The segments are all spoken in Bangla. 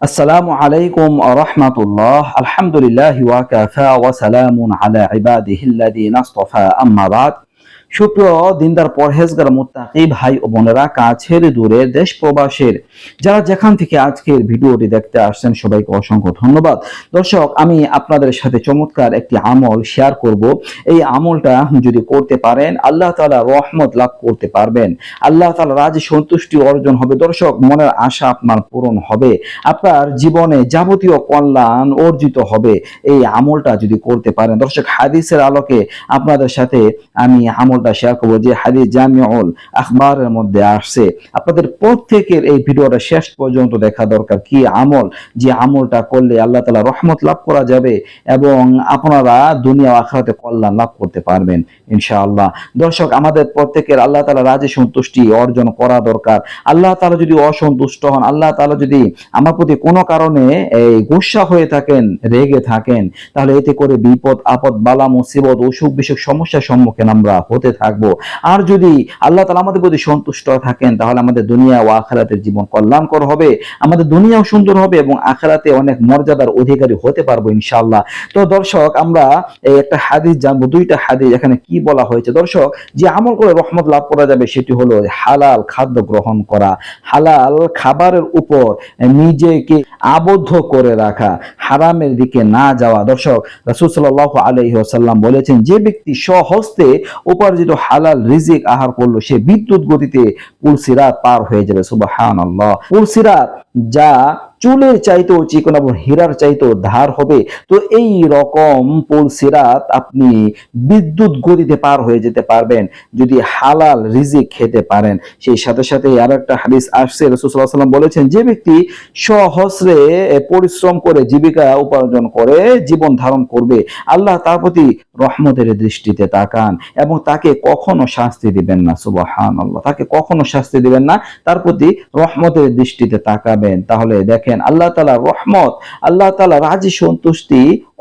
السلام عليكم ورحمة الله. الحمد لله وكفى وسلام على عباده الذين اصطفى. أما بعد সুপ্রিয় দিনদার পরহেজগার মুত্তাকি ভাই ও বোনেরা, কাছের দূরে দেশ প্রবাসের যারা যেখান থেকে আজকের ভিডিওটি দেখতে আসছেন, সবাইকে অসংখ্য ধন্যবাদ। দর্শক, আমি আপনাদের সাথে চমৎকার একটি আমল শেয়ার করব। এই আমলটা যদি করতে পারেন, আল্লাহ তাআলা রহমত লাভ করতে পারবেন। আল্লাহ তাআলা রাজি সন্তুষ্টি অর্জন হবে। দর্শক, মনের আশা আপনার পূরণ হবে। আপনার জীবনে যাবতীয় কল্যাণ অর্জিত হবে। এই আমলটা যদি করতে পারেন, দর্শক, হাদিসের আলোকে আপনাদের সাথে আমি আমলটা শেয়ার করব যে হাদিস জামিউল আখবারের মধ্যে আসছে। আপনাদের প্রত্যেকের এই ভিডিওটা শেষ পর্যন্ত দেখা দরকার। কি আমল? যে আমলটা করলে আল্লাহ তালা রহমত লাভ করা যাবে এবং আপনারা দুনিয়া আখরাতে কল্যাণ লাভ করতে পারবেন, ইনশাআল্লাহ। দর্শক, আমাদের প্রত্যেকের আল্লাহ তালা রাজি সন্তুষ্টি অর্জন করা দরকার। আল্লাহ তালা যদি অসন্তুষ্ট হন, আল্লাহ তালা যদি আমার প্রতি কোনো কারণে এই গুসা হয়ে থাকেন, রেগে থাকেন, তাহলে এতে করে বিপদ, আপদ, বালা, মুসিবত অসুখ বিসুখ সমস্যার সম্মুখীন আমরা হতে থাকব। আর যদি আল্লাহ তালা আমাদের প্রতি সন্তুষ্ট থাকেন, তাহলে আমাদের দুনিয়া ও আখেরাতের জীবন কল্যাণকর হবে, আমাদের দুনিয়াও সুন্দর হবে এবং আখেরাতে অনেক মর্যাদার অধিকারী হতে পারব ইনশাআল্লাহ। তো দর্শক, আমরা এই একটা হাদিস জানব, দুইটা হাদিস, এখানে কি বলা হয়েছে? দর্শক, যে আমল করে রহমত লাভ করা যাবে সেটি হলো হালাল খাদ্য গ্রহণ করা। হালাল খাবারের উপর নিজেকে আবদ্ধ করে রাখা, হারামের দিকে না যাওয়া। দর্শক, রাসূল সাল্লাল্লাহু আলাইহি ওয়াসাল্লাম বলেছেন, যে ব্যক্তি স্বহস্তে উপার্জিত হালাল রিজিক আহার করল, সে বিদ্যুৎ গতিতে পুলসিরাত পার হয়ে যাবে সুবাহ পুলসিরাত যা চুলের চাইতেও চিকন এবং হীরার চাইতেও ধার হবে। তো এই রকম পুলসিরাত আপনি বিদ্যুৎ গতিতে পার হয়ে যেতে পারবেন, যদি হালাল রিজিক খেতে পারেন। সেই সাথে সাথে আর একটা হাদিস আসছে রসুল্লাহ বলেছেন, যে ব্যক্তি সহস্রে পরিশ্রম করে জীবিকা উপার্জন করে, জীবন ধারণ করবে, আল্লাহ তার প্রতি রহমতের দৃষ্টিতে তাকান এবং তাকে কখনো শাস্তি দিবেন না। সুবহান আল্লাহ তাকে কখনো শাস্তি দিবেন না, তার প্রতি রহমতের দৃষ্টিতে তাকাবেন। তাহলে দেখেন আল্লাহ তালা রহমত আল্লাহ তালা রাজি সন্তুষ্টি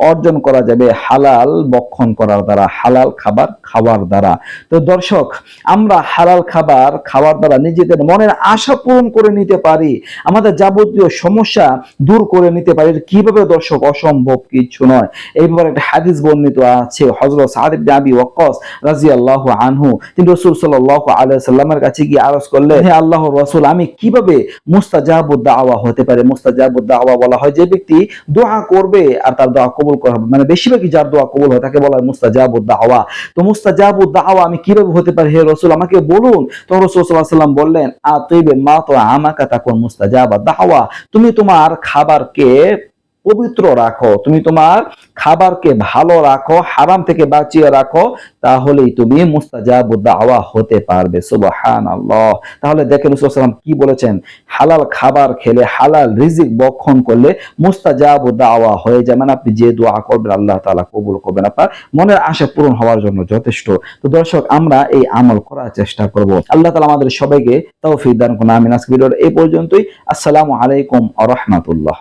অর্জন করা যাবে হালাল বক্ষণ করার দ্বারা, হালাল খাবার খাওয়ার দ্বারা। তো দর্শক, আমরা হালাল খাবার খাওয়ার দ্বারা নিজেদের মনের আশা পূরণ করে নিতে পারি, আমাদের যাবতীয় সমস্যা দূর করে নিতে পারি। কীভাবে দর্শক? অসম্ভব কিছু নয়। এই ব্যাপারে একটা হাদিস বর্ণিত আছে, হযরত সাদ ইবনে আবি ওয়াক্কাস রাদিয়াল্লাহু আনহু। তিনি রাসূল সাল্লাল্লাহু আলাইহি সাল্লামের কাছে গিয়ে আরজ করলেন, হে আল্লাহর রাসূল, আমি কীভাবে মুস্তাজাবুদ দাওয়া হতে পারে? মুস্তাজাবুদ দাওয়া বলা হয় যে ব্যক্তি দোয়া করবে আর তার দোয়া করা হবে। মানে বেশিরভাগই যার দোয়া কবুল হয়, তাকে বলা হয় মুস্তাজাব দাওয়া। তো মুস্তাজাব দাওয়া আমি কীভাবে হতে পারি? হে রসুল, আমাকে বলুন। তো রসুল সাল্লাম বললেন, আতিবে মা তো আমাকে তাকুন মুস্তাজাবা দাওয়া। তুমি তোমার খাবারকে পবিত্র রাখো। তুমি তোমার খাবারকে ভালো রাখো, হারাম থেকে বাঁচিয়ে রাখো, তাহলেই তুমি মুস্তাজাবুদ দাওয়া হতে পারবে। সুবহানাল্লাহ। তাহলে দেখেন রাসূলুল্লাহ কি বলেছেন? হালাল খাবার খেলে হালাল রিজিক বক্ষণ করলে মুস্তাজাবুদ দাওয়া হয়ে যায়। মানে আপনি যে দোয়া করবেন, আল্লাহ তাআলা কবুল করবেন। আপনার মনের আশা পূরণ হওয়ার জন্য যথেষ্ট। তো দর্শক, আমরা এই আমল করার চেষ্টা করব। আল্লাহ তাআলা আমাদের সবাইকে তৌফিক দান করুন। আমিন। আজকে ভিডিওর এই পর্যন্তই। আসসালামু আলাইকুম ওয়া রাহমাতুল্লাহ।